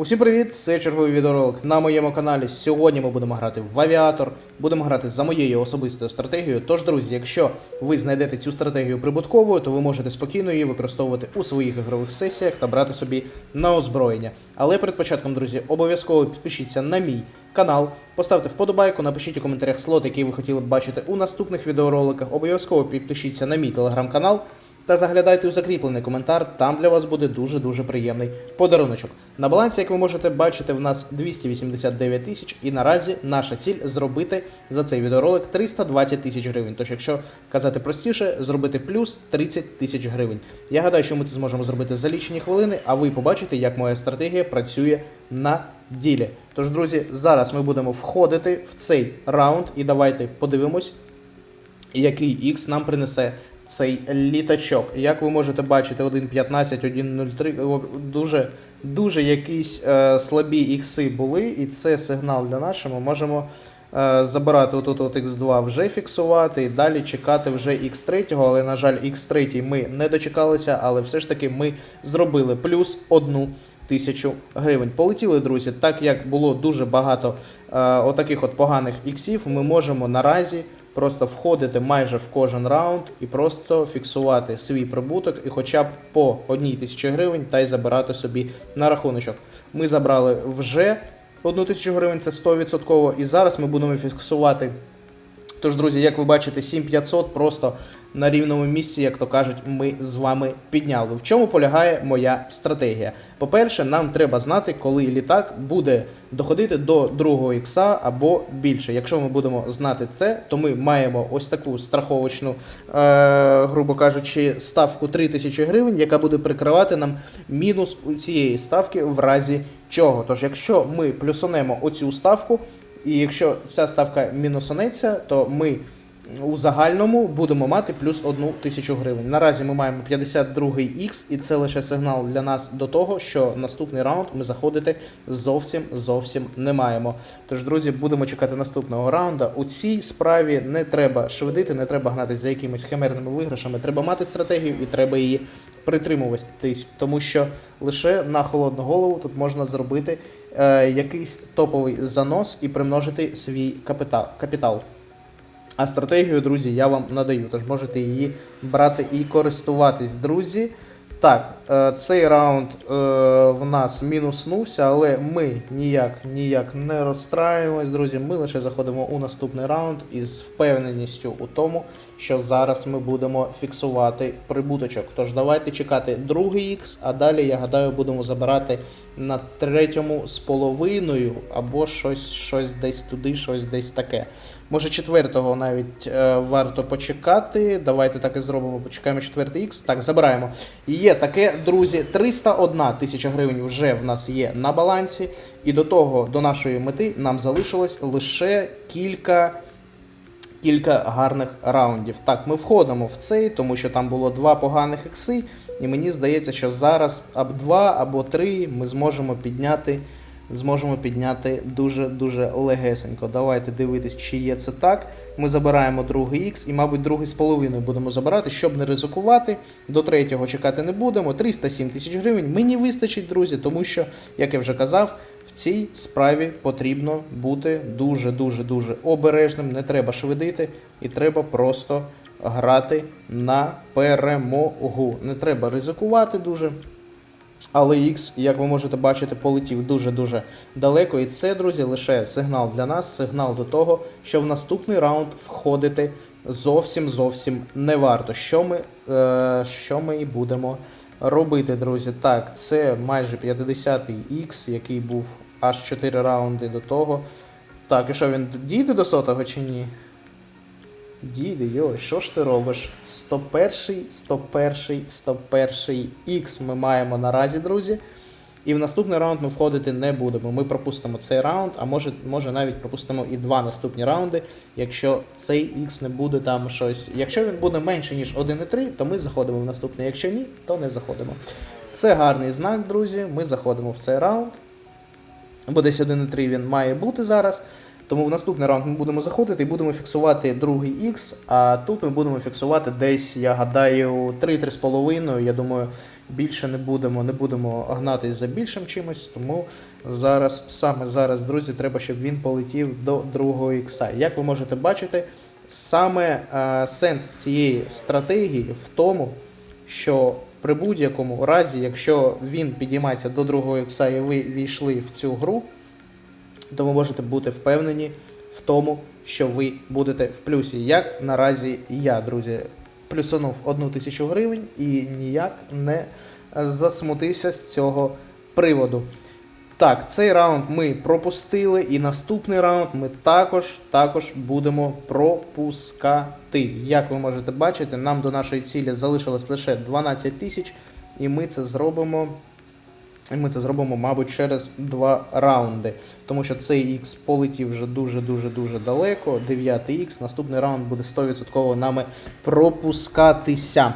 Усім привіт! Це черговий відеоролик на моєму каналі. Сьогодні ми будемо грати в авіатор, будемо грати за моєю особистою стратегією. Тож, друзі, якщо ви знайдете цю стратегію прибутковою, то ви можете спокійно її використовувати у своїх ігрових сесіях та брати собі на озброєння. Але перед початком, друзі, обов'язково підпишіться на мій канал, поставте вподобайку, напишіть у коментарях слот, який ви хотіли б бачити у наступних відеороликах. Обов'язково підпишіться на мій телеграм-канал. Та заглядайте у закріплений коментар, там для вас буде дуже-дуже приємний подаруночок. На балансі, як ви можете бачити, в нас 289 тисяч, і наразі наша ціль зробити за цей відеоролик 320 тисяч гривень. Тож, якщо казати простіше, зробити плюс 30 тисяч гривень. Я гадаю, що ми це зможемо зробити за лічені хвилини, а ви побачите, як моя стратегія працює на ділі. Тож, друзі, зараз ми будемо входити в цей раунд, і давайте подивимось, який X нам принесе цей літачок. Як ви можете бачити, 1.15, 1.03, дуже, дуже якісь е, слабі ікси були, і це сигнал для нас, що ми можемо е, забирати отут от X2 вже фіксувати, і далі чекати вже X3, але, на жаль, X3 ми не дочекалися, але все ж таки ми зробили плюс одну тисячу гривень. Полетіли, друзі, так як було дуже багато е, отаких от поганих іксів, ми можемо наразі просто входити майже в кожен раунд і просто фіксувати свій прибуток і хоча б по одній тисячі гривень та й забирати собі на рахуночок. Ми забрали вже одну тисячу гривень, це 100%, і зараз ми будемо фіксувати. Тож, друзі, як ви бачите, 7500 просто на рівному місці, як то кажуть, ми з вами підняли. В чому полягає моя стратегія? По-перше, нам треба знати, коли літак буде доходити до другого ікса або більше. Якщо ми будемо знати це, то ми маємо ось таку страховочну, е, грубо кажучи, ставку 3000 гривень, яка буде прикривати нам мінус у цієї ставки в разі чого. Тож, якщо ми плюсанемо оцю ставку, і якщо ця ставка мінусанеться, то ми у загальному будемо мати плюс одну тисячу гривень. Наразі ми маємо 52 х і це лише сигнал для нас до того, що наступний раунд ми заходити зовсім зовсім не маємо. Тож, друзі, будемо чекати наступного раунда. У цій справі не треба швидити, не треба гнатися за якимись химерними виграшами. Треба мати стратегію і треба її притримуватись, тому що лише на холодну голову тут можна зробити е, якийсь топовий занос і примножити свій капітал. капітал. А стратегію, друзі, я вам надаю, тож можете її брати і користуватись, друзі. Так, е, цей раунд е, в нас мінуснувся, але ми ніяк ніяк не розстраюємось, друзі. Ми лише заходимо у наступний раунд із впевненістю у тому, що зараз ми будемо фіксувати прибуточок. Тож давайте чекати другий Х, а далі, я гадаю, будемо забирати на третьому з половиною або щось, щось десь туди, щось десь таке. Може, четвертого навіть е, варто почекати. Давайте так і зробимо. Почекаємо четвертий Х. Так, забираємо. Є таке, друзі, 301 тисяча гривень вже в нас є на балансі. І до того, до нашої мети, нам залишилось лише кілька. Кілька гарних раундів. Так, ми входимо в цей, тому що там було два поганих ікси, і мені здається, що зараз або два, або три ми зможемо підняти зможемо підняти дуже-дуже легесенько. Давайте дивитись, чи є це так. Ми забираємо другий Х і, мабуть, другий з половиною будемо забирати, щоб не ризикувати. До третього чекати не будемо. 307 тисяч гривень мені вистачить, друзі, тому що, як я вже казав, в цій справі потрібно бути дуже-дуже дуже обережним. Не треба швидити, і треба просто грати на перемогу. Не треба ризикувати дуже. Але X, як ви можете бачити, полетів дуже-дуже далеко. І це, друзі, лише сигнал для нас, сигнал до того, що в наступний раунд входити зовсім зовсім не варто. Що ми, е, що ми і будемо робити, друзі? Так, це майже 50-й X, який був аж 4 раунди до того. Так, і що він дійде до сотого чи ні? Діди, йой, що ж ти робиш? 101, 101, 101 X ми маємо наразі, друзі. І в наступний раунд ми входити не будемо. Ми пропустимо цей раунд, а може може навіть пропустимо і два наступні раунди, якщо цей X не буде там щось. Якщо він буде менше, ніж 1,3, то ми заходимо в наступний. Якщо ні, то не заходимо. Це гарний знак, друзі. Ми заходимо в цей раунд. Бо десь 1,3 він має бути зараз. Тому в наступний раунд ми будемо заходити і будемо фіксувати другий X, а тут ми будемо фіксувати десь, я гадаю, 3-3,5. Я думаю, більше не будемо, не будемо гнатись за більшим чимось. Тому зараз, саме зараз, друзі, треба, щоб він полетів до другого ікса. Як ви можете бачити, саме е, сенс цієї стратегії в тому, що при будь-якому разі, якщо він підіймається до другого ікса і ви війшли в цю гру, то ви можете бути впевнені в тому, що ви будете в плюсі. Як наразі я, друзі, плюсанув одну тисячу гривень і ніяк не засмутився з цього приводу. Так, цей раунд ми пропустили, і наступний раунд ми також, також будемо пропускати. Як ви можете бачити, нам до нашої цілі залишилось лише 12 тисяч, і ми це зробимо. І ми це зробимо, мабуть, через два раунди. Тому що цей X полетів вже дуже-дуже дуже далеко. 9 X, наступний раунд буде 100% нами пропускатися.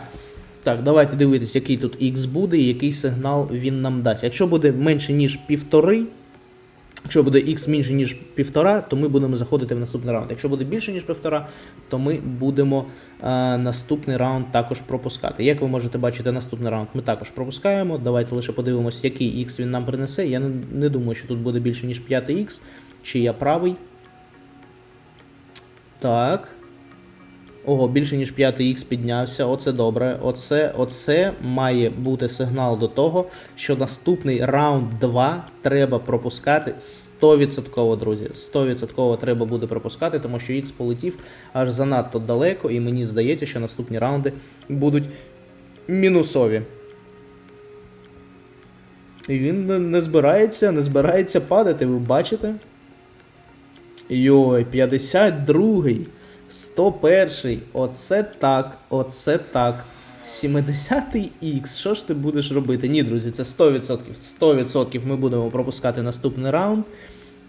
Так, давайте дивитись, який тут X буде і який сигнал він нам дасть. Якщо буде менше, ніж півтори, якщо буде X менше, ніж півтора, то ми будемо заходити в наступний раунд. Якщо буде більше, ніж півтора, то ми будемо е, наступний раунд також пропускати. Як ви можете бачити, наступний раунд ми також пропускаємо. Давайте лише подивимося, який X він нам принесе. Я не, не думаю, що тут буде більше, ніж 5 X. Чи я правий? Так. Ого, більше ніж 5х піднявся. Оце добре. Оце, оце має бути сигнал до того, що наступний раунд 2 треба пропускати 100%, друзі. 100% треба буде пропускати, тому що Х полетів аж занадто далеко, і мені здається, що наступні раунди будуть мінусові. І він не- збирається, не збирається падати, ви бачите? Йой, 52-й. 101-й. Оце так, оце так. 70-й X, що ж ти будеш робити? Ні, друзі, це 100%. 100% ми будемо пропускати наступний раунд.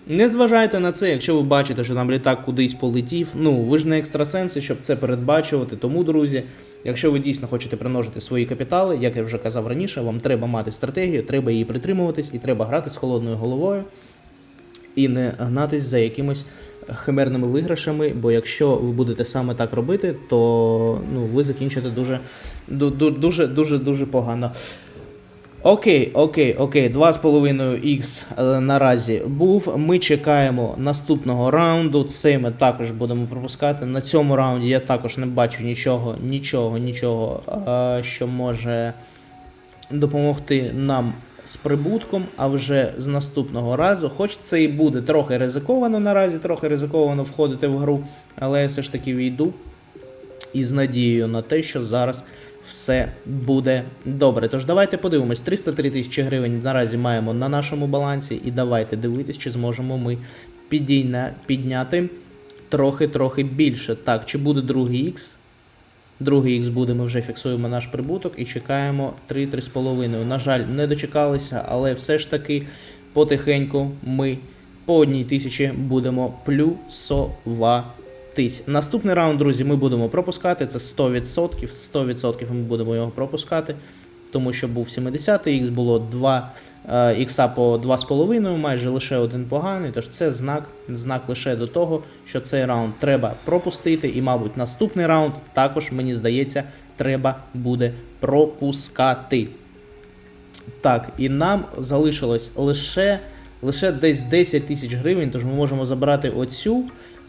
Не зважайте на це, якщо ви бачите, що нам літак кудись полетів. Ну, ви ж не екстрасенси, щоб це передбачувати. Тому, друзі, якщо ви дійсно хочете примножити свої капітали, як я вже казав раніше, вам треба мати стратегію, треба її притримуватись і треба грати з холодною головою і не гнатись за якимось химерними виграшами, бо якщо ви будете саме так робити, то ну, ви закінчите дуже ду- ду- дуже дуже дуже погано. Окей, окей, окей, 2,5х е, наразі був. Ми чекаємо наступного раунду. Це ми також будемо пропускати. На цьому раунді я також не бачу нічого, нічого, нічого, е, що може допомогти нам з прибутком, а вже з наступного разу, хоч це і буде трохи ризиковано наразі, трохи ризиковано входити в гру, але я все ж таки війду із надією на те, що зараз все буде добре. Тож давайте подивимось, 303 тисячі гривень наразі маємо на нашому балансі, і давайте дивитись, чи зможемо ми підійна, підняти трохи-трохи більше. Так, чи буде другий Х? Другий ікс буде, ми вже фіксуємо наш прибуток і чекаємо 3-3,5. На жаль, не дочекалися, але все ж таки потихеньку ми по одній тисячі будемо плюсуватись. Наступний раунд, друзі, ми будемо пропускати. Це 100%. 100% ми будемо його пропускати. Тому що був 70-й, х було 2 е, ікса по 2,5, майже лише один поганий. Тож це знак, знак лише до того, що цей раунд треба пропустити. І, мабуть, наступний раунд також, мені здається, треба буде пропускати. Так, і нам залишилось лише, лише десь 10 тисяч гривень, тож ми можемо забрати оцю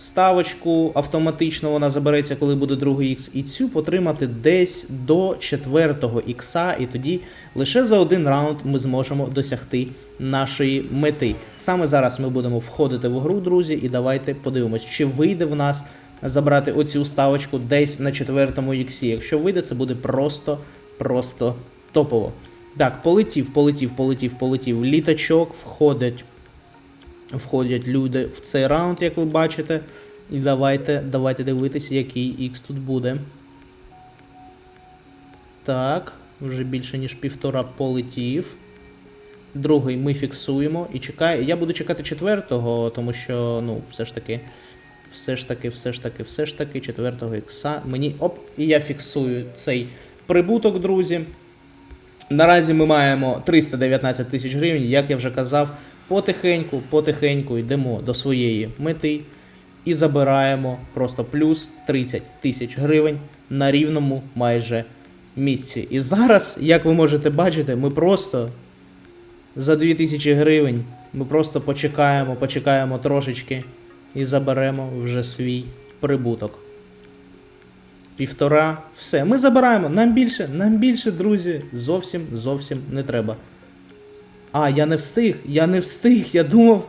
ставочку автоматично, вона забереться, коли буде другий X, і цю потримати десь до 4 ікса, і тоді лише за один раунд ми зможемо досягти нашої мети. Саме зараз ми будемо входити в гру, друзі, і давайте подивимось, чи вийде в нас забрати оцю ставочку десь на четвертому іксі. Якщо вийде, це буде просто, просто топово. Так, полетів, полетів, полетів, полетів. Літачок входить. Входять люди в цей раунд, як ви бачите. І давайте, давайте дивитися, який X тут буде. Так, вже більше ніж півтора полетів. Другий ми фіксуємо і чекає. Я буду чекати четвертого, тому що, ну, все ж таки. Все ж таки, все ж таки, все ж таки, четвертого ікса. Мені. Оп, і я фіксую цей прибуток, друзі. Наразі ми маємо 319 тисяч гривень. Як я вже казав, потихеньку, потихеньку йдемо до своєї мети і забираємо просто плюс 30 тисяч гривень на рівному майже місці. І зараз, як ви можете бачити, ми просто за 2000 гривень ми просто почекаємо, почекаємо трошечки і заберемо вже свій прибуток. Півтора, все. Ми забираємо. Нам більше, нам більше, друзі, зовсім зовсім не треба. А, я не встиг, я не встиг, я думав.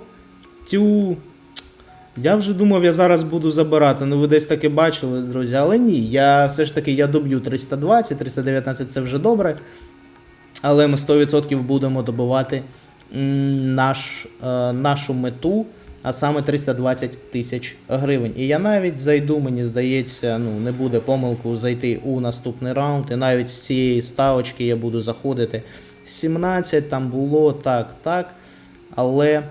Тю. Я вже думав, я зараз буду забирати. Ну ви десь таки бачили, друзі. Але ні, я все ж таки я доб'ю 320, 319 це вже добре. Але ми 100% будемо добивати м, наш, е, нашу мету, а саме 320 тисяч гривень. І я навіть зайду, мені здається, ну не буде помилку зайти у наступний раунд. І навіть з цієї ставочки я буду заходити. 17 там було так, так. Але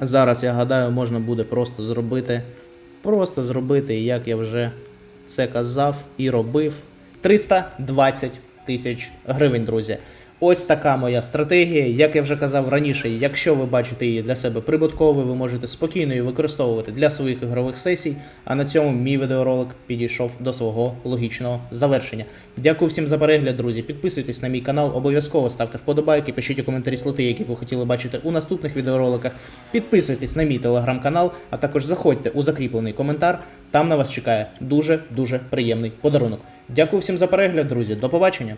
зараз я гадаю, можна буде просто зробити. Просто зробити, як я вже це казав і робив. 320 тисяч гривень, друзі. Ось така моя стратегія. Як я вже казав раніше, якщо ви бачите її для себе прибутковою, ви можете спокійно її використовувати для своїх ігрових сесій. А на цьому мій відеоролик підійшов до свого логічного завершення. Дякую всім за перегляд, друзі. Підписуйтесь на мій канал, обов'язково ставте вподобайки, пишіть у коментарі слоти, які ви хотіли бачити у наступних відеороликах. Підписуйтесь на мій телеграм-канал, а також заходьте у закріплений коментар. Там на вас чекає дуже дуже приємний подарунок. Дякую всім за перегляд, друзі. До побачення.